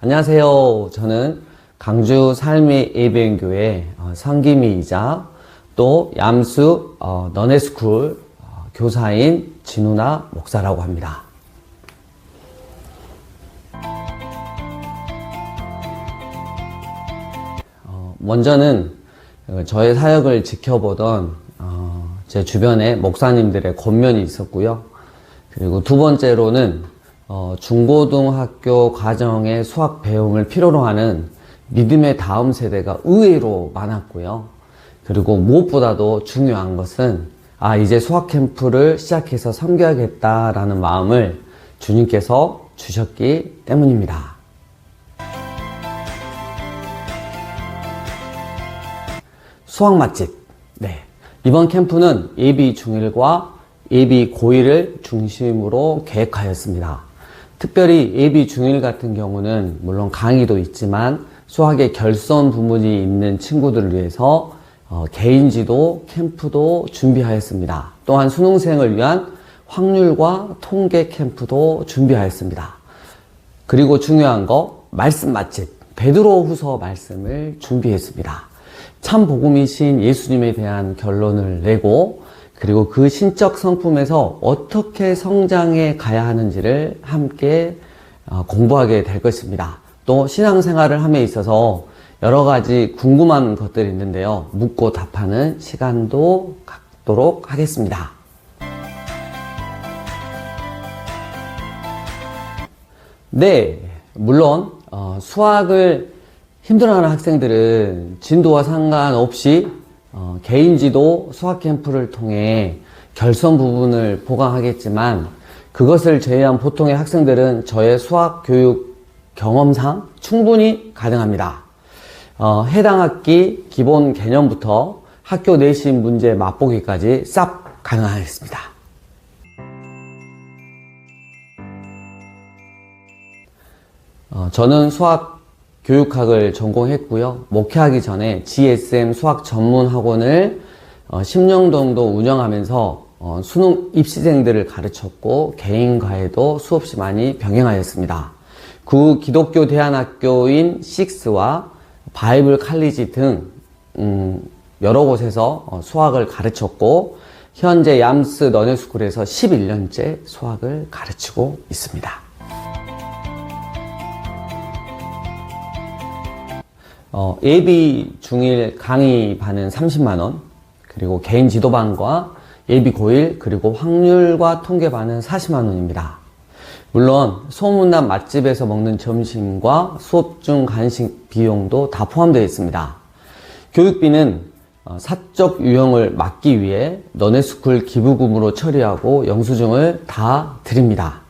안녕하세요. 저는 강주 삶의 예배교회 어, 성김이이자 또 얌수 어, 너네스쿨 어, 교사인 진우나 목사라고 합니다. 어, 먼저는 어, 저의 사역을 지켜보던 어, 제 주변에 목사님들의 권면이 있었고요. 그리고 두 번째로는 어, 중고등학교 과정의 수학 배움을 필요로 하는 믿음의 다음 세대가 의외로 많았고요. 그리고 무엇보다도 중요한 것은 아 이제 수학 캠프를 시작해서 섬겨야겠다라는 마음을 주님께서 주셨기 때문입니다. 수학 맛집. 네. 이번 캠프는 예비 중일과 예비 고일을 중심으로 계획하였습니다. 특별히 예비 중일 같은 경우는 물론 강의도 있지만 수학의 결선 부분이 있는 친구들을 위해서 어, 개인지도 캠프도 준비하였습니다. 또한 수능생을 위한 확률과 통계 캠프도 준비하였습니다. 그리고 중요한 거 말씀 맛집 베드로 후서 말씀을 준비했습니다. 참 복음이신 예수님에 대한 결론을 내고 그리고 그 신적 성품에서 어떻게 성장해 가야 하는지를 함께 어, 공부하게 될 것입니다. 또 신앙생활을 함에 있어서 여러 가지 궁금한 것들이 있는데요. 묻고 답하는 시간도 갖도록 하겠습니다. 네, 물론 어, 수학을 힘들어하는 학생들은 진도와 상관없이 어, 개인지도 수학 캠프를 통해 결선 부분을 보강하겠지만 그것을 제외한 보통의 학생들은 저의 수학 교육 경험상 충분히 가능합니다. 어, 해당 학기 기본 개념부터 학교 내신 문제 맛보기까지 쌉 가능하겠습니다. 어, 저는 수학 교육학을 전공했고요. 목회하기 전에 GSM 수학 전문 학원을 어, 10년 정도 운영하면서 어, 수능 입시생들을 가르쳤고 개인 과외도 수없이 많이 병행하였습니다. 구 기독교 대안학교인 식스와 바이블 칼리지 등 음, 여러 곳에서 어, 수학을 가르쳤고 현재 얌스 너네스쿨에서 11년째 수학을 가르치고 있습니다. 어, 예비 중일 강의 반은 30만원, 그리고 개인 지도반과 예비 고일, 그리고 확률과 통계반은 40만원입니다. 물론, 소문난 맛집에서 먹는 점심과 수업 중 간식 비용도 다 포함되어 있습니다. 교육비는 어, 사적 유형을 막기 위해 너네스쿨 기부금으로 처리하고 영수증을 다 드립니다.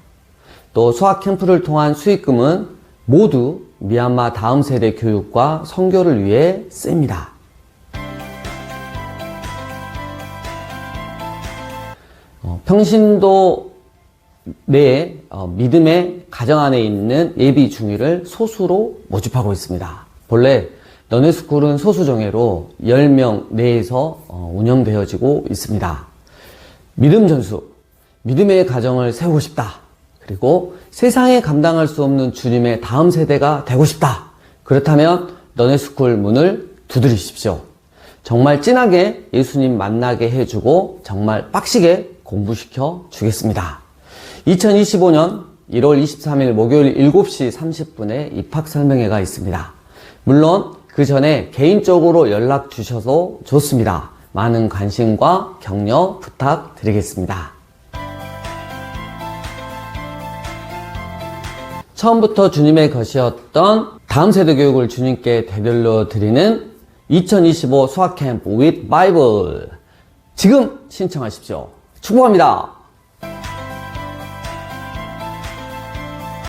또 수학 캠프를 통한 수익금은 모두 미얀마 다음 세대 교육과 선교를 위해 씁니다. 어, 평신도 내에 어, 믿음의 가정 안에 있는 예비 중위를 소수로 모집하고 있습니다. 본래 너네 스쿨은 소수 정예로 10명 내에서 어, 운영되어지고 있습니다. 믿음 전수, 믿음의 가정을 세우고 싶다. 그리고 세상에 감당할 수 없는 주님의 다음 세대가 되고 싶다. 그렇다면 너네 스쿨 문을 두드리십시오. 정말 진하게 예수님 만나게 해주고 정말 빡시게 공부시켜 주겠습니다. 2025년 1월 23일 목요일 7시 30분에 입학 설명회가 있습니다. 물론 그 전에 개인적으로 연락 주셔도 좋습니다. 많은 관심과 격려 부탁드리겠습니다. 처음부터 주님의 것이었던 다음 세대 교육을 주님께 되돌려 드리는 2025 수학 캠프 with 바이블 지금 신청하십시오. 축복합니다.